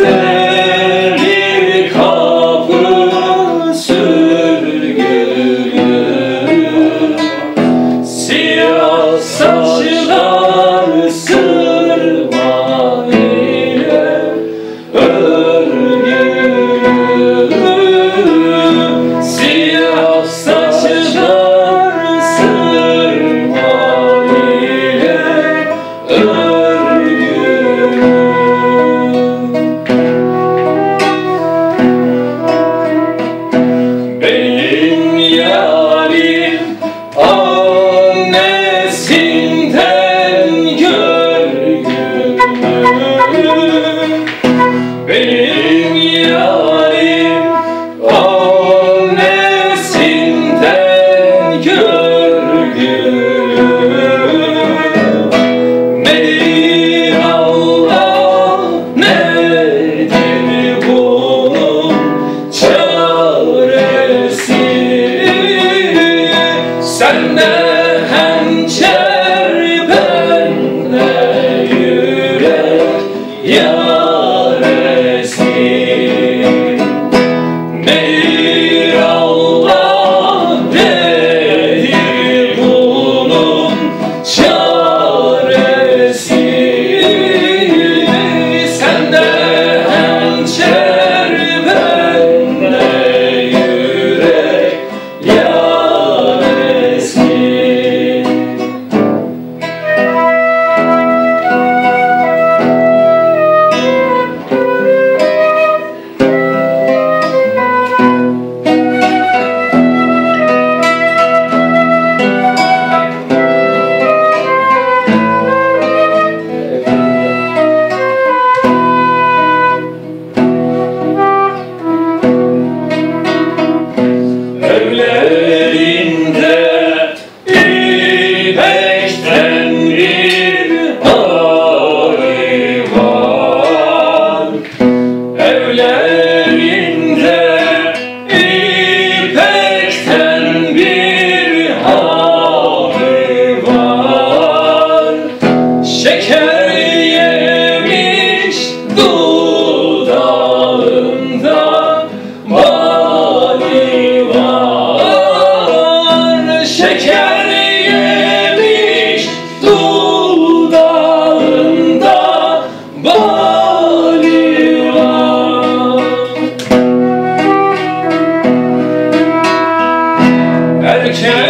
Demir kapı sürgün Siyah saçlar Amen.